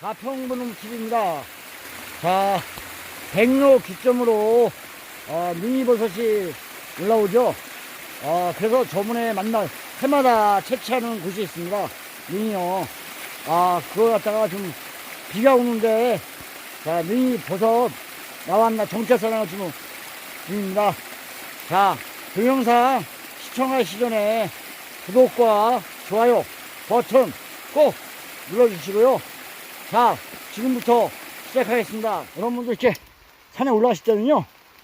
가평분음 TV입니다. 자, 백로 기점으로 어, 능이버섯이 올라오죠. 어, 그래서 저번에 만날 해마다 채취하는 곳이 있습니다. 능이요. 아, 그거 갖다가 좀 비가 오는데 자, 능이버섯 나왔나 정체사나 지금 중입니다. 자, 동영상 시청하시기 전에 구독과 좋아요 버튼 꼭 눌러주시고요. 자, 지금부터 시작하겠습니다. 여러분들 이렇게 산에 올라가실 때는요,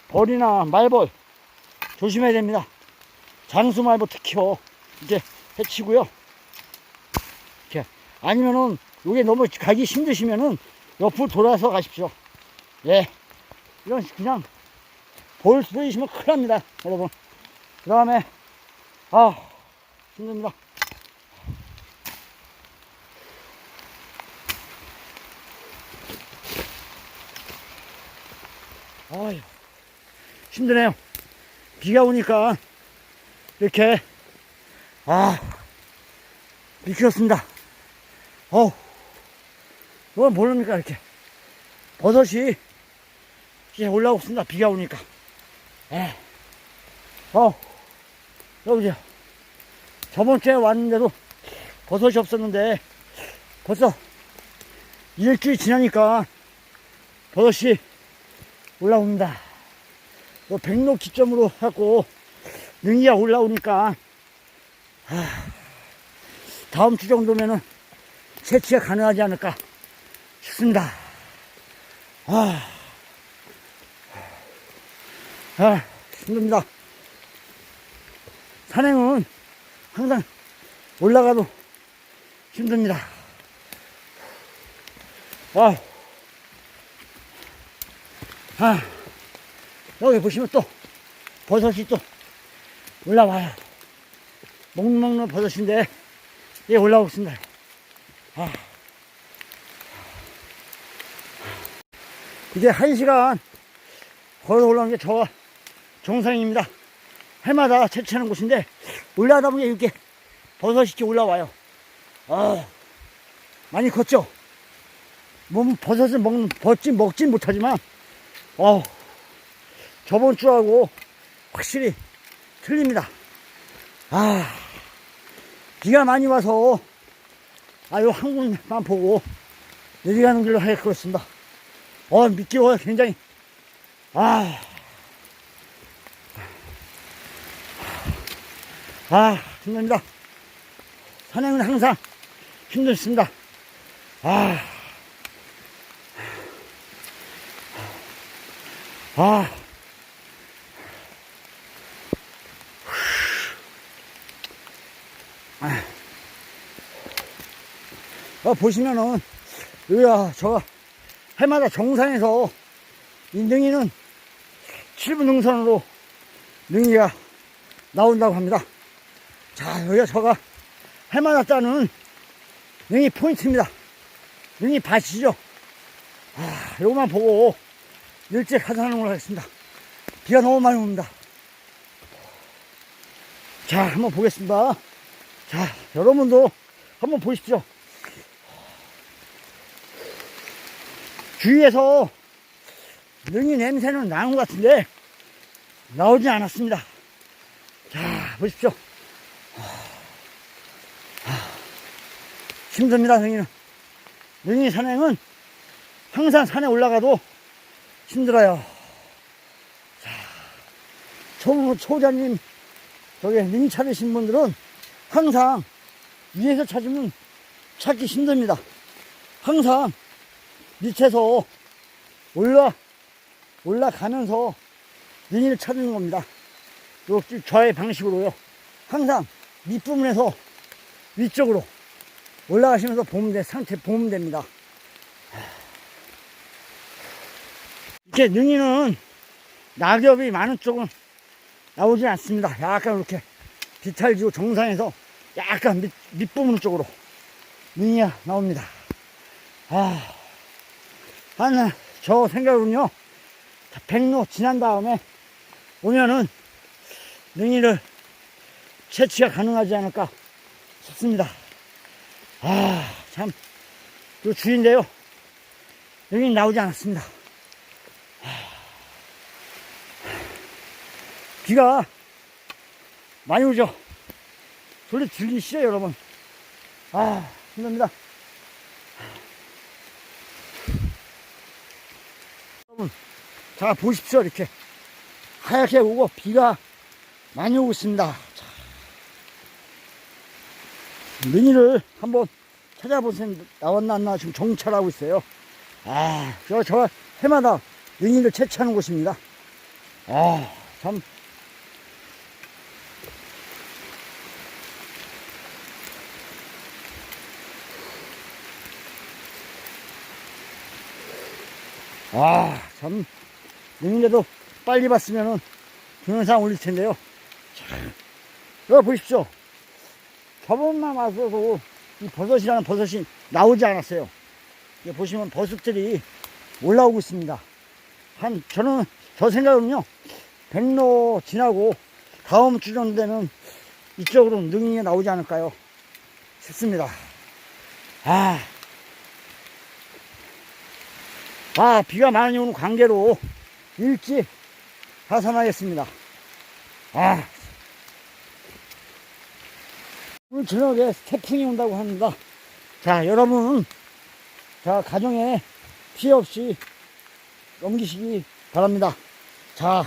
벌이나 말벌 조심해야 됩니다. 장수 말벌 특히요, 이렇게 해치고요. 이렇게. 아니면은, 요게 너무 가기 힘드시면은, 옆으로 돌아서 가십시오. 예. 이런, 그냥, 볼 보이시면 큰일 납니다, 여러분. 그 다음에, 아, 힘듭니다. 아유, 힘드네요. 비가 오니까 이렇게 아 미끄럽습니다. 어우, 이건 모릅니까 이렇게 버섯이 이제 올라오고 있습니다. 비가 오니까. 에, 어, 여보세요. 저번 주에 왔는데도 버섯이 없었는데 벌써 일주일 지나니까 버섯이 올라옵니다. 요 백로 기점으로 하고 능이가 올라오니까 아, 다음 주 정도면은 채취가 가능하지 않을까 싶습니다. 아, 아 힘듭니다. 산행은 항상 올라가도 힘듭니다. 아, 아, 여기 보시면 또 버섯이 또 올라와요. 먹는 먹는 버섯인데 예 올라오고 있습니다. 아. 이제 한 시간 걸어 올라오는 게저 정상입니다. 해마다 채취하는 곳인데 올라가다 보니 이렇게 버섯이 이렇게 올라와요. 아, 많이 컸죠? 몸 버섯을 먹는, 벗지 먹진 못하지만 어, 저번 주하고 확실히 틀립니다. 아, 비가 많이 와서, 아, 요한 군만 보고 내려가는 길로 하게 그렇습니다. 어, 미끼가 굉장히, 아, 아, 힘듭니다. 산행은 항상 힘들습니다. 아, 아. 어, 보시면은, 여기가, 저, 해마다 정상에서, 이 능이는 7분 능선으로 능이가 나온다고 합니다. 자, 여기가 저가 해마다 따는 능이 포인트입니다. 능이 밭이죠. 아, 요거만 보고, 하산하는 걸로 하겠습니다. 비가 너무 많이 옵니다. 자, 한번 보겠습니다. 자, 여러분도 한번 보십시오. 주위에서 능이 냄새는 나는 것 같은데 나오지 않았습니다. 자, 보십시오. 힘듭니다, 능이는. 능이 산행은 항상 산에 올라가도 힘들어요. 자, 초, 초자님, 저기 찾으신 분들은 항상 위에서 찾으면 찾기 힘듭니다. 항상 밑에서 올라, 올라가면서 능이를 찾는 겁니다. 이렇게 저의 방식으로요. 항상 밑부분에서 위쪽으로 올라가시면서 보면 돼, 상태 보면 됩니다. 이렇게 능이는 낙엽이 많은 쪽은 나오지 않습니다. 약간 이렇게 비탈지고 정상에서 약간 밑, 밑부분 쪽으로 능이가 나옵니다. 아, 한, 저 생각으로는요, 자, 백로 지난 다음에 오면은 능이를 채취가 가능하지 않을까 싶습니다. 아, 참, 요 주인데요. 여기 나오지 않았습니다. 비가 많이 오죠. 소리 들리시죠, 여러분? 아, 힘듭니다. 여러분, 자, 보십시오, 이렇게. 하얗게 오고, 비가 많이 오고 있습니다. 자. 능이를 한번 찾아보세요. 나왔나, 안 나와. 지금 정찰하고 있어요. 아, 저, 저, 해마다 능이를 채취하는 곳입니다. 아, 참. 아, 참. 능이라도 빨리 봤으면은 동영상 올릴 텐데요. 자, 여기 보십시오. 저번만 와서도 이 버섯이라는 버섯이 나오지 않았어요. 보시면 버섯들이 올라오고 있습니다. 한, 저는, 저 생각은요, 백로 지나고 다음 주 정도 되면 이쪽으로 능이 나오지 않을까요? 싶습니다. 아. 아, 비가 많이 오는 관계로 일찍 하산하겠습니다. 아. 오늘 저녁에 태풍이 온다고 합니다. 자, 여러분, 자, 가정에 피해 없이 넘기시기 바랍니다. 자,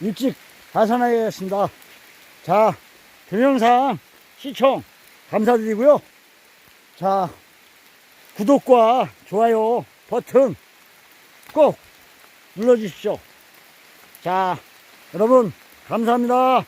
일찍 하산하겠습니다. 자, 동영상 시청 감사드리고요. 자, 구독과 좋아요 버튼 꼭 눌러주십시오. 자, 여러분, 감사합니다.